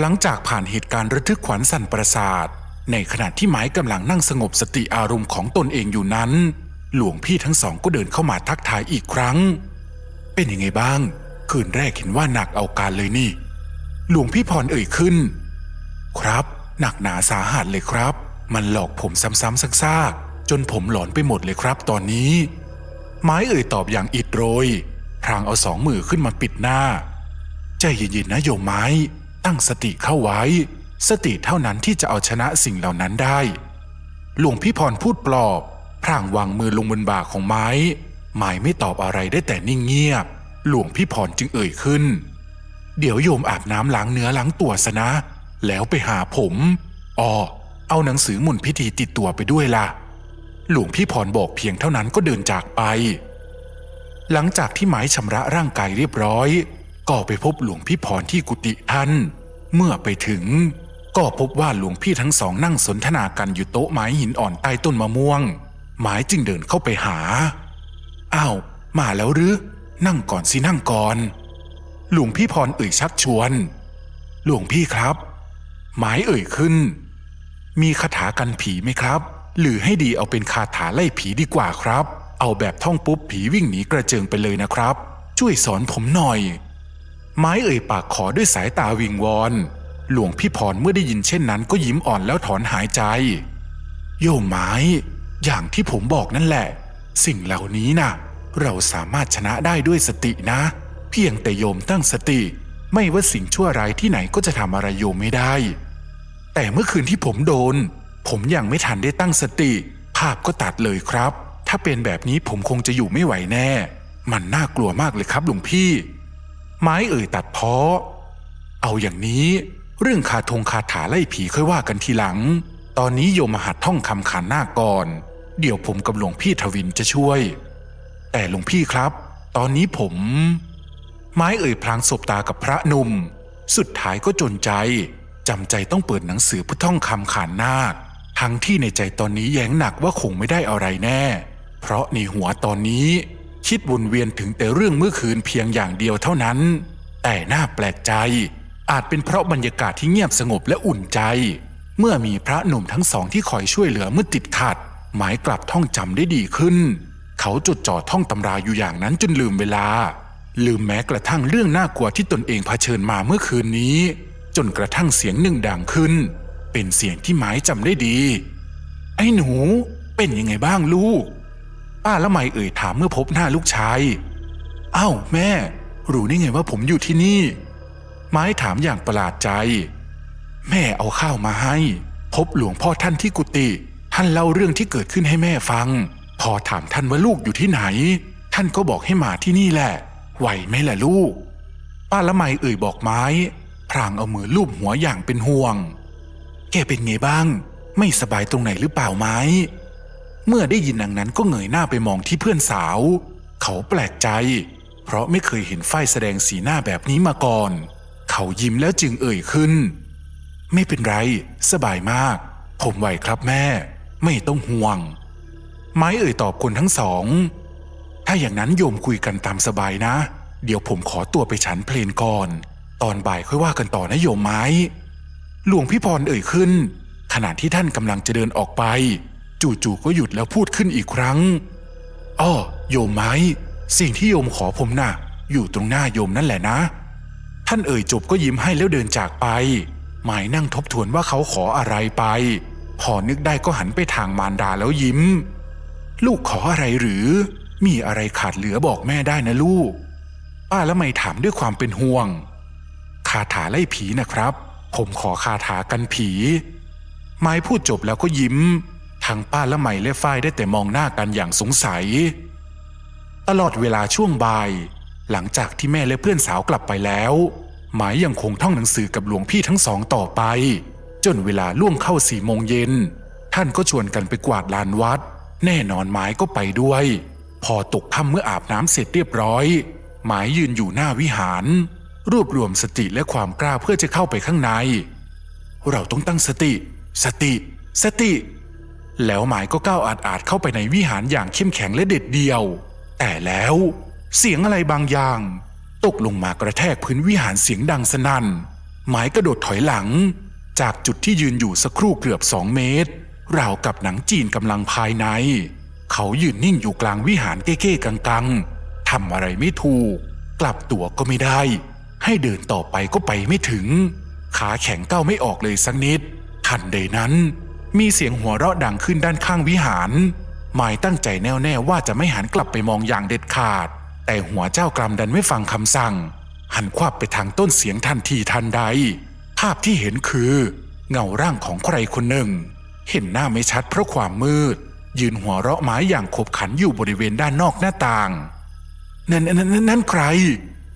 หลังจากผ่านเหตุการณ์ระทึกขวัญสั่นประสาท ในขณะที่ไม้กำลังนั่งสงบสติอารมณ์ของตนเองอยู่นั้น หลวงพี่ทั้งสองก็เดินเข้ามาทักทายอีกครั้ง เป็นยังไงบ้าง คืนแรกเห็นว่าหนักเอาการเลยนี่ หลวงพี่พรเอ่ยขึ้น ครับ หนักหนาสาหัสเลยครับ มันหลอกผมซ้ำๆซากๆจนผมหลอนไปหมดเลยครับตอนนี้ ไม้เอ่ยตอบอย่างอิดโรยพรางเอาสองมือขึ้นมาปิดหน้า ใจเย็นๆนะโยมไม้ ตั้งสติเข้าไว้ สติเท่านั้นที่จะเอาชนะสิ่งเหล่านั้นได้ หลวงพี่พรพูดปลอบ พรางวางมือลงบนบ่าของไม้ ไม้ไม่ตอบอะไรได้แต่นิ่งเงียบ หลวงพี่พรจึงเอ่ยขึ้น เดี๋ยวโยมอาบน้ำล้างเนื้อล้างตัวซะนะ แล้วไปหาผมอ้อเอาหนังสือหมุนพิธีติดตัวไปด้วยล่ะ หลวงพี่พรบอกเพียงเท่านั้นก็เดินจากไป หลังจากที่ไม้ชำระร่างกายเรียบร้อย ก็ไปพบหลวงพี่พรที่กุฏิท่าน เมื่อไปถึง ก็พบว่าหลวงพี่ทั้งสองนั่งสนทนากันอยู่โต๊ะไม้หินอ่อนใต้ต้นมะม่วงไม้จึงเดินเข้าไปหา อ้าว มาแล้วหรือ นั่งก่อนสินั่งก่อน หลวงพี่พรเอ่ยชักชวน หลวงพี่ครับไม้เอ่ยขึ้น มีคาถากันผีไหมครับ หรือให้ดีเอาเป็นคาถาไล่ผีดีกว่าครับ เอาแบบท่องปุ๊บผีวิ่งหนีกระเจิงไปเลยนะครับ ช่วยสอนผมหน่อย ไม้เอ่ยปากขอด้วยสายตาวิงวอน หลวงพี่พรเมื่อได้ยินเช่นนั้นก็ยิ้มอ่อนแล้วถอนหายใจ โยมไม้ อย่างที่ผมบอกนั่นแหละ สิ่งเหล่านี้นะ่ะ เราสามารถชนะได้ด้วยสตินะ เพียงแต่โยมตั้งสติ ไม่ว่าสิ่งชั่วร้ายที่ไหนก็จะทำอะไรโยมไม่ได้ แต่เมื่อคืนที่ผมโดน ผมยังไม่ทันได้ตั้งสติ ภาพก็ตัดเลยครับ ถ้าเป็นแบบนี้ผมคงจะอยู่ไม่ไหวแน่ มันน่ากลัวมากเลยครับหลวงพี่ ไม้เอ่ยตัดเพาะ เอาอย่างนี้เรื่องคาทงคาถาไล่ผีค่อยว่ากันทีหลัง ตอนนี้โยมหัดท่องคำขานหน้าก่อน เดี๋ยวผมกับหลวงพี่ทวินจะช่วย แต่หลวงพี่ครับ ตอนนี้ผม ไม้เอ่ยพลางสบตากับพระนุ่ม สุดท้ายก็จนใจจำใจต้องเปิดหนังสือพุทธท่องคำขานนาค ทั้งที่ในใจตอนนี้แย้งหนักว่าคงไม่ได้อะไรแน่ เพราะในหัวตอนนี้ คิดวนเวียนถึงแต่เรื่องเมื่อคืนเพียงอย่างเดียวเท่านั้น แต่น่าแปลกใจ อาจเป็นเพราะบรรยากาศที่เงียบสงบและอุ่นใจ เมื่อมีพระหนุ่มทั้งสองที่คอยช่วยเหลือเมื่อติดขัด หมายกลับท่องจำได้ดีขึ้น เขาจดจ่อท่องตำราอยู่อย่างนั้นจนลืมเวลา ลืมแม้กระทั่งเรื่องน่ากลัวที่ตนเองเผชิญมาเมื่อคืนนี้ จนกระทั่งเสียงหนึ่งดังขึ้น เป็นเสียงที่ไม้จำได้ดี ไอ้หนู เป็นยังไงบ้างลูก ป้าละไมเอ่ยถามเมื่อพบหน้าลูกชายอ้าวแม่ รู้ได้ไงว่าผมอยู่ที่นี่ ไม้ถามอย่างประหลาดใจ แม่เอาข้าวมาให้ พบหลวงพ่อท่านที่กุฏิท่านเล่าเรื่องที่เกิดขึ้นให้แม่ฟัง พอถามท่านว่าลูกอยู่ที่ไหน ท่านก็บอกให้มาที่นี่แหละไหวไหมล่ะลูก ป้าละไมเอ่ยบอกไม้ พรางเอามือลูบหัวอย่างเป็นห่วง แกเป็นไงบ้าง ไม่สบายตรงไหนหรือเปล่าไม้ เมื่อได้ยินดังนั้นก็เงยหน้าไปมองที่เพื่อนสาว เขาแปลกใจ เพราะไม่เคยเห็นฝ้ายแสดงสีหน้าแบบนี้มาก่อน เขายิ้มแล้วจึงเอ่ยขึ้น ไม่เป็นไร สบายมาก ผมไหวครับแม่ ไม่ต้องห่วง ไม้เอ่ยตอบคนทั้งสอง ถ้าอย่างนั้นโยมคุยกันตามสบายนะ เดี๋ยวผมขอตัวไปฉันเพลนก่อน ตอนบ่ายค่อยว่ากันต่อนะโยมไม้ หลวงพี่พรเอ่ยขึ้น ขณะที่ท่านกำลังจะเดินออกไป จู่ๆก็หยุดแล้วพูดขึ้นอีกครั้ง อ้อ โยมไม้ สิ่งที่โยมขอผมน่ะ อยู่ตรงหน้าโยมนั่นแหละนะ ท่านเอ่ยจบก็ยิ้มให้แล้วเดินจากไป หมายนั่งทบทวนว่าเขาขออะไรไป พอนึกได้ก็หันไปทางมารดาแล้วยิ้ม ลูกขออะไรหรือ มีอะไรขาดเหลือบอกแม่ได้นะลูก ป้าละไมถามด้วยความเป็นห่วง คาถาไล่ผีนะครับ ผมขอคาถากันผี ไม้พูดจบแล้วก็ยิ้ม ทั้งป้าและไหมและฝ้ายได้แต่มองหน้ากันอย่างสงสัย ตลอดเวลาช่วงบ่าย หลังจากที่แม่และเพื่อนสาวกลับไปแล้ว หมายยังคงท่องหนังสือกับหลวงพี่ทั้งสองต่อไป จนเวลาล่วงเข้าสี่โมงเย็น ท่านก็ชวนกันไปกวาดลานวัด แน่นอนหมายก็ไปด้วย พอตกค่ำเมื่ออาบน้ำเสร็จเรียบร้อย หมายยืนอยู่หน้าวิหาร รวบรวมสติและความกล้าเพื่อจะเข้าไปข้างใน เราต้องตั้งสติ สติ สติ แล้วหมายก็ก้าวอาดอาดเข้าไปในวิหารอย่างเข้มแข็งและเด็ดเดี่ยว แต่แล้วเสียงอะไรบางอย่าง ตกลงมากระแทกพื้นวิหารเสียงดังสนั่น หมายกระโดดถอยหลัง จากจุดที่ยืนอยู่สักครู่เกือบสองเมตร ราวกับหนังจีนกำลังภายใน เขายืนนิ่งอยู่กลางวิหารเก้ๆกังๆทำอะไรไม่ถูก กลับตัวก็ไม่ได้ ให้เดินต่อไปก็ไปไม่ถึง ขาแข็งก้าวไม่ออกเลยสักนิดทันใดนั้น มีเสียงหัวเราะดังขึ้นด้านข้างวิหารหมายตั้งใจแน่วแน่ว่าจะไม่หันกลับไปมองอย่างเด็ดขาด แต่หัวเจ้ากรรมดันไม่ฟังคำสั่ง หันควับไปทางต้นเสียงทันทีทันใด ภาพที่เห็นคือ เงาร่างของใครคนหนึ่ง เห็นหน้าไม่ชัดเพราะความมืด ยืนหัวเราะไม้อย่างขบขันอยู่บริเวณด้านนอกหน้าต่างนั่นนั่นนั่นใคร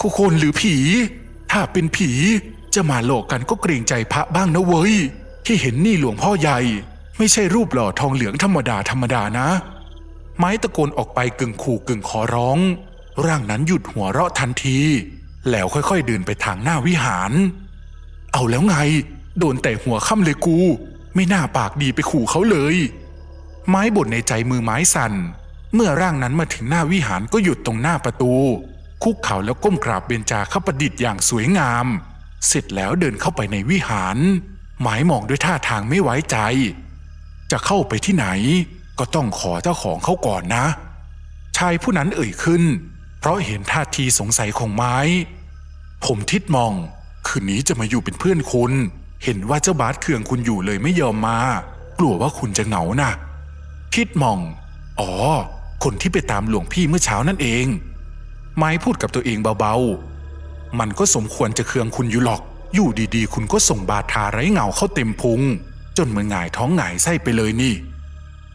คุคนหรือผี ถ้าเป็นผีจะมาโลกกันก็เกรงใจพระบ้างนะเว้ย ที่เห็นนี่หลวงพ่อใหญ่ ไม่ใช่รูปหล่อทองเหลืองธรรมดาธรรมดานะ ไม้ตะโกนออกไปกึ่งขู่กึ่งขอร้อง ร่างนั้นหยุดหัวเราะทันที แล้วค่อยๆเดินไปทางหน้าวิหาร เอาแล้วไง โดนแต่หัวค่ำเลยกู ไม่น่าปากดีไปขู่เขาเลย ไม้บ่นในใจมือไม้สั่น เมื่อร่างนั้นมาถึงหน้าวิหารก็หยุดตรงหน้าประตู คุกเข่าแล้วก้มกราบเบญจาขประดิษฐ์อย่างสวยงาม เสร็จแล้วเดินเข้าไปในวิหาร หมายมองด้วยท่าทางไม่ไว้ใจ จะเข้าไปที่ไหน ก็ต้องขอเจ้าของเขาก่อนนะ ชายผู้นั้นเอ่ยขึ้น เพราะเห็นท่าทีสงสัยของไม้ ผมทิดมอง คืนนี้จะมาอยู่เป็นเพื่อนคุณ เห็นว่าเจ้าบาสเคืองคุณอยู่เลยไม่ยอมมา กลัวว่าคุณจะเหงานะทิดมอง อ๋อ คนที่ไปตามหลวงพี่เมื่อเช้านั่นเอง ไม้พูดกับตัวเองเบาๆ มันก็สมควรจะเคืองคุณอยู่หรอก อยู่ดีๆ คุณก็ส่งบาทาไร้เงาเข้าเต็มพุง จนเหมือนหงายท้องหงายไส้ไปเลยนี่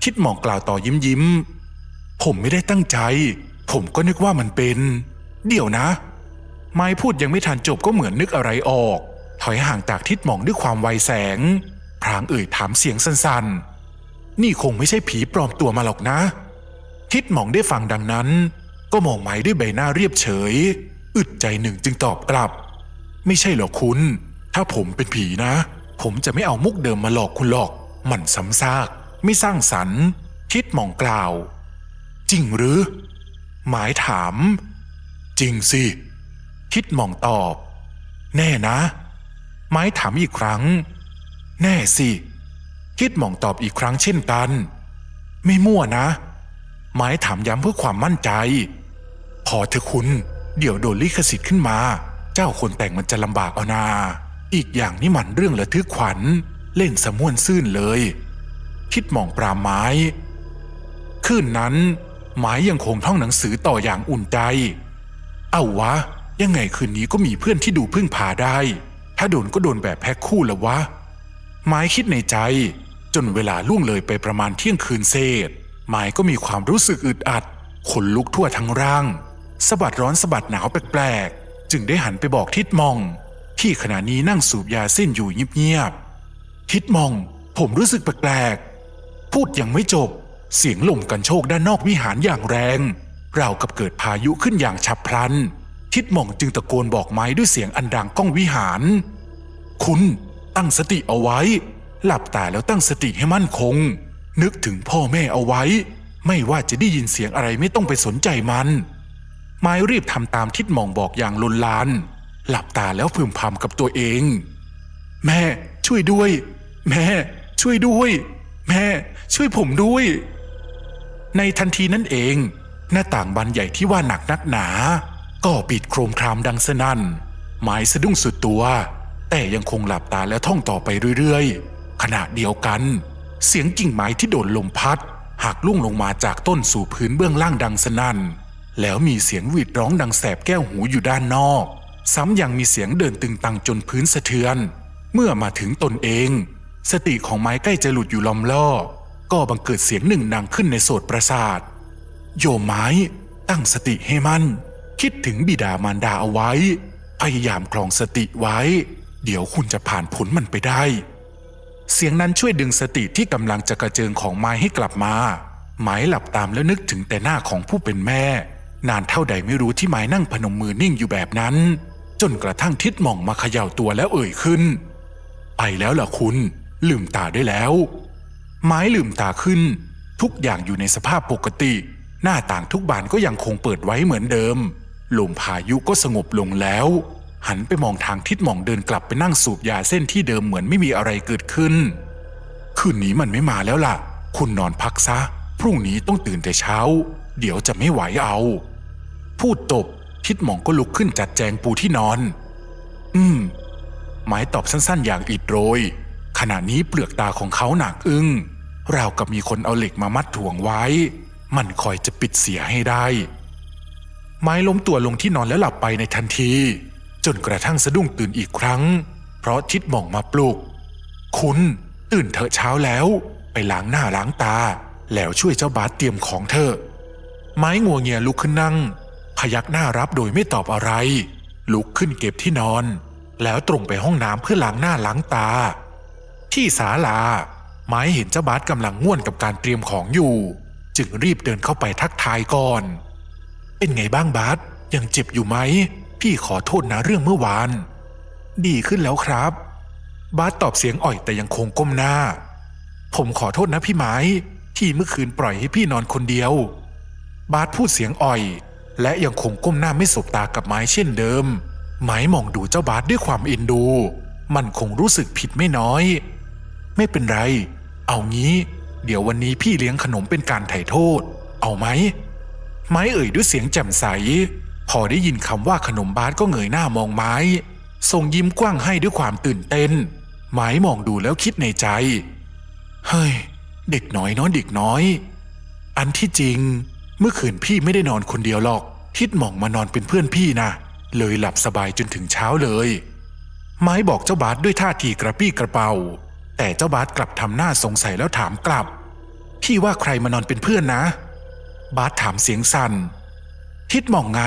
คิดหมองกล่าวต่อยิ้มยิ้มๆผมไม่ได้ตั้งใจ ผมก็นึกว่ามันเป็น เดี๋ยวนะ ไม้พูดยังไม่ทันจบก็เหมือนนึกอะไรออก ถอยห่างจากทิดหมองด้วยความไวแสง พรางเอ่ยถามเสียงสั้นๆ นี่คงไม่ใช่ผีปลอมตัวมาหรอกนะ ทิดหมองได้ฟังดังนั้น ก็มองไม้ด้วยใบหน้าเรียบเฉย อึดใจหนึ่งจึงตอบกลับ ไม่ใช่หรอกคุณ ถ้าผมเป็นผีนะ ผมจะไม่เอามุกเดิมมาหลอกคุณหรอก มันซ้ำซาก ไม่สร้างสรรค์ทิดหมองกล่าว จริงหรือ หมายถาม จริงสิทิดหมองตอบ แน่นะไม้ถามอีกครั้ง แน่สิทิดหมองตอบอีกครั้งเช่นกัน ไม่มั่วนะไม้ถามย้ำเพื่อความมั่นใจ พอเถอะคุณ เดี๋ยวโดนลิขสิทธิ์ขึ้นมา จ้าคนแต่งมันจะลำบากเอานา อีกอย่างนี่มันเรื่องระทึกขวัญ เล่นสะม่วนซื่นเลย คิดมองปรามไม้คืนนั้นไม้ยังคงท่องหนังสือต่ออย่างอุ่นใจ เอาวะ ยังไงคืนนี้ก็มีเพื่อนที่ดูพึ่งพาได้ ถ้าโดนก็โดนแบบแพ็คคู่แล้ววะไม้คิดในใจ จนเวลาล่วงเลยไปประมาณเที่ยงคืนเศษไม้ก็มีความรู้สึกอึดอัดขนลุกทั่วทั้งร่างสะบัดร้อนสะบัดหนาวแปลก จึงได้หันไปบอกทิดมอง ที่ขณะนี้นั่งสูบยาเส้นอยู่เงียบๆทิดมอง ผมรู้สึกแปลกๆพูดยังไม่จบ เสียงลมกันโชกด้านนอกวิหารอย่างแรง ราวกับเกิดพายุขึ้นอย่างฉับพลัน ทิดมองจึงตะโกนบอกไม้ด้วยเสียงอันดังก้องวิหาร คุณตั้งสติเอาไว้ หลับตาแล้วตั้งสติให้มั่นคง นึกถึงพ่อแม่เอาไว้ ไม่ว่าจะได้ยินเสียงอะไรไม่ต้องไปสนใจมัน ไม้รีบทำตามทิดมองบอกอย่างลนลาน หลับตาแล้วพึมพำกับตัวเอง แม่ช่วยด้วย แม่ ช่วยด้วย แม่ ช่วยผมด้วย ในทันทีนั่นเอง หน้าต่างบานใหญ่ที่ว่าหนักนักหนา ก็ปิดโครมครามดังสนั่นหมายสะดุ้งสุดตัว แต่ยังคงหลับตาและท่องต่อไปเรื่อยๆขณะเดียวกัน เสียงกิ่งไม้ที่โดนลมพัดหักลุ่งลงมาจากต้นสู่พื้นเบื้องล่างดังสนั่น แล้วมีเสียงหวีดร้องดังแสบแก้วหูอยู่ด้านนอก ซ้ำยังมีเสียงเดินตึงตังจนพื้นสะเทือน เมื่อมาถึงตนเอง สติของไม้ใกล้จะหลุดอยู่ลอมล่อ ก็บังเกิดเสียงหนึ่งดังขึ้นในโสดประสาท โยมไม้ ตั้งสติให้มัน คิดถึงบิดามารดาเอาไว้ พยายามคลองสติไว้ เดี๋ยวคุณจะผ่านผลมันไปได้ เสียงนั้นช่วยดึงสติที่กำลังจะกระเจิงของไม้ให้กลับมา ไม้หลับตามแล้วนึกถึงแต่หน้าของผู้เป็นแม่ นานเท่าใดไม่รู้ที่ไม้นั่งพนมมือนิ่งอยู่แบบนั้น จนกระทั่งทิดมองมาเขย่าตัวแล้วเอ่ยขึ้น ไปแล้วล่ะคุณ ลืมตาได้แล้ว ไม้ลืมตาขึ้น ทุกอย่างอยู่ในสภาพปกติ หน้าต่างทุกบานก็ยังคงเปิดไว้เหมือนเดิมลมพายุก็สงบลงแล้ว หันไปมองทางทิศมองเดินกลับไปนั่งสูบยาเส้นที่เดิมเหมือนไม่มีอะไรเกิดขึ้น คืนนี้มันไม่มาแล้วล่ะ คุณนอนพักซะ พรุ่งนี้ต้องตื่นแต่เช้า เดี๋ยวจะไม่ไหวเอา พูดตบทิดหมองก็ลุกขึ้นจัดแจงปูที่นอน อืม หมายตอบสั้นๆ อย่างอิดโรย ขณะนี้เปลือกตาของเขาหนักอึ้งราวกับมีคนเอาเหล็กมามัดถ่วงไว้ มันคอยจะปิดเสียให้ได้ ไม้ล้มตัวลงที่นอนแล้วหลับไปในทันที จนกระทั่งสะดุ้งตื่นอีกครั้ง เพราะทิดหมองมาปลุก คุณ ตื่นเถอะเช้าแล้ว ไปล้างหน้าล้างตา แล้วช่วยเจ้าบาสเตรียมของเถอไม้งัวเงียลุกขึ้นนั่ง พยักหน้ารับโดยไม่ตอบอะไร ลุกขึ้นเก็บที่นอน แล้วตรงไปห้องน้ำเพื่อล้างหน้าล้างตา ที่ศาลา ไม้เห็นเจ้าบาสกำลังง่วนกับการเตรียมของอยู่ จึงรีบเดินเข้าไปทักทายก่อน เป็นไงบ้างบาสยังเจ็บอยู่ไหม พี่ขอโทษนะเรื่องเมื่อวาน ดีขึ้นแล้วครับ บาสตอบเสียงอ่อยแต่ยังคงก้มหน้า ผมขอโทษนะพี่ไม้ ที่เมื่อคืนปล่อยให้พี่นอนคนเดียว บาสพูดเสียงอ่อย และยังคงก้มหน้าไม่สบตากับไม้เช่นเดิม ไม้มองดูเจ้าบาสด้วยความเอ็นดู มันคงรู้สึกผิดไม่น้อย ไม่เป็นไร เอางี้ เดี๋ยววันนี้พี่เลี้ยงขนมเป็นการไถ่โทษ เอาไหม ไม้เอ่ยด้วยเสียงแจ่มใส พอได้ยินคำว่าขนมบาสก็เงยหน้ามองไม้ ส่งยิ้มกว้างให้ด้วยความตื่นเต้น ไม้มองดูแล้วคิดในใจ เฮ้ย เด็กน้อยน้อนเด็กน้อย อันที่จริง เมื่อคืนพี่ไม่ได้นอนคนเดียวหรอก ทิดหม่องมานอนเป็นเพื่อนพี่นะเลยหลับสบายจนถึงเช้าเลย ไม้บอกเจ้าบาสด้วยท่าทีกระปี้กระเป๋า แต่เจ้าบาสกลับทำหน้าสงสัยแล้วถามกลับ พี่ว่าใครมานอนเป็นเพื่อนนะ บาสถามเสียงสัน่น ทิดหม่องไง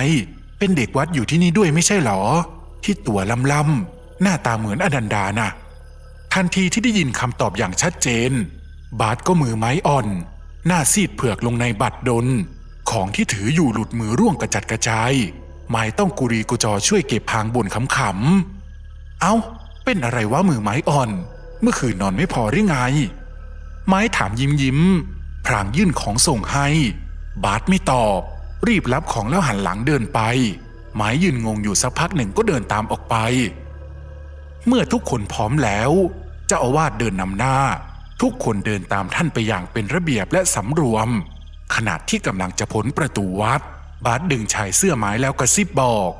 เป็นเด็กวัดอยู่ที่นี่ด้วยไม่ใช่หรอ ที่ตัวลำลำหน้าตาเหมือนอนันดาน่ะทันทีที่ได้ยินคำตอบอย่างชัดเจน บาสก็มือไม้อ่อน หน้าซีดเผือกลงในบัตรดลของที่ถืออยู่หลุดมือร่วงกระจัดกระจายไม้ต้องกุรีกุจอช่วยเก็บพางบนขำๆ เอ้า เป็นอะไรวะมือไม้อ่อน เมื่อคืนนอนไม่พอหรือไง ไม้ถามยิ้มยิ้มพรางยื่นของส่งให้ บาสไม่ตอบ รีบรับของแล้วหันหลังเดินไป ไม้ยืนงงอยู่สักพักหนึ่งก็เดินตามออกไป เมื่อทุกคนพร้อมแล้ว เจ้าอาวาสเดินนำหน้า ทุกคนเดินตามท่านไปอย่างเป็นระเบียบและสำรวม ขณะที่กำลังจะพ้นประตูวัด บาสดึงชายเสื้อไม้แล้วกระซิบบอก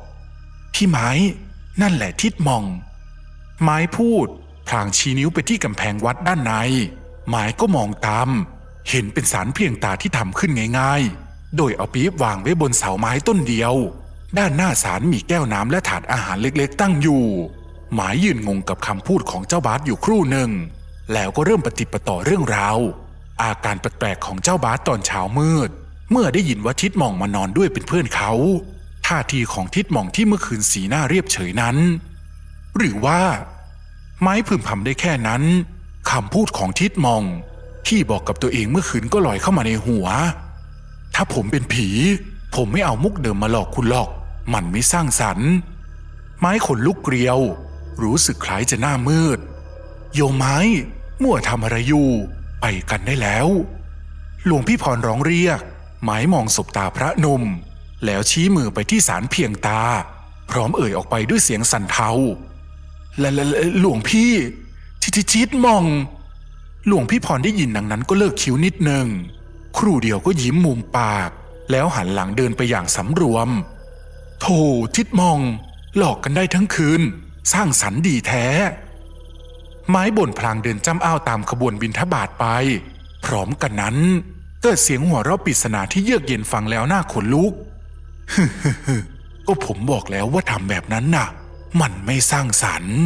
พี่ไม้ นั่นแหละทิดมอง ไม้พูดพลางชี้นิ้วไปที่กำแพงวัดด้านในไม้ก็มองตาม เห็นเป็นสารเพียงตาที่ทำขึ้นง่าย ๆ โดยเอาปี๊บวางไว้บนเสาไม้ต้นเดียว ด้านหน้าสารมีแก้วน้ำและถาดอาหารเล็กๆ ตั้งอยู่ หมายยืนงงกับคำพูดของเจ้าบาสอยู่ครู่หนึ่ง แล้วก็เริ่มปฏิปต่อเรื่องราวอาการแปลกๆของเจ้าบาสตอนเช้ามืด เมื่อได้ยินว่าทิดหมองมานอนด้วยเป็นเพื่อนเขาท่าทีของทิดหมองที่เมื่อคืนสีหน้าเรียบเฉยนั้น หรือว่า ไม้พึมพำได้แค่นั้นคำพูดของทิดมอง ที่บอกกับตัวเองเมื่อคืนก็ลอยเข้ามาในหัว ถ้าผมเป็นผี ผมไม่เอามุกเดิมมาหลอกคุณหรอก มันไม่สร้างสรรค์ ไม้ขนลุกเกลียว รู้สึกคล้ายจะหน้ามืด โยมไม้ มั่วทำอะไรอยู่ ไปกันได้แล้ว หลวงพี่พรร้องเรียก ไม้มองศบตาพระนุ่มแล้วชี้มือไปที่สารเพียงตา พร้อมเอ่ยออกไปด้วยเสียงสั่นเทาและละและหลวงพี่ทิทิชิดมอง หลวงพี่พรได้ยินดังนั้นก็เลิกคิ้วนิดหนึ่งครู่เดียวก็ยิ้มมุมปาก แล้วหันหลังเดินไปอย่างสำรวมโธ่ทิดมอง หลอกกันได้ทั้งคืน สร้างสรรค์ดีแท้ ไม้บ่นพลางเดินจ้ำอ้าวตามขบวนบินทบาทไป พร้อมกันนั้น เกิดเสียงหัวเราะปริศนาที่เยือกเย็นฟังแล้วหน้าขนลุกก็ผมบอกแล้วว่าทำแบบนั้นน่ะ มันไม่สร้างสรรค์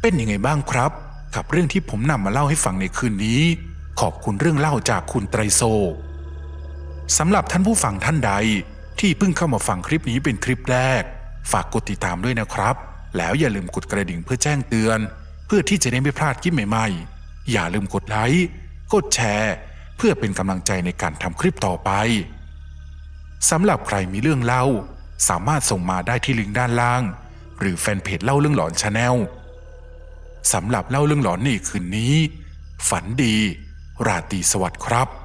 เป็นยังไงบ้างครับ กับเรื่องที่ผมนำมาเล่าให้ฟังในคืนนี้ ขอบคุณเรื่องเล่าจากคุณไตรโซสำหรับท่านผู้ฟังท่านใด ที่เพิ่งเข้ามาฟังคลิปนี้เป็นคลิปแรก ฝากกดติดตามด้วยนะครับ แล้วอย่าลืมกดกระดิ่งเพื่อแจ้งเตือน เพื่อที่จะได้ไม่พลาดคลิปใหม่ๆ อย่าลืมกดไลค์กดแชร์ เพื่อเป็นกำลังใจในการทำคลิปต่อไปสำหรับใครมีเรื่องเล่า สามารถส่งมาได้ที่ลิงก์ด้านล่าง หรือแฟนเพจเล่าเรื่องหลอนชาแนลสำหรับเล่าเรื่องหลอนในคืนนี้ ฝันดี ราตรีสวัสดิ์ครับ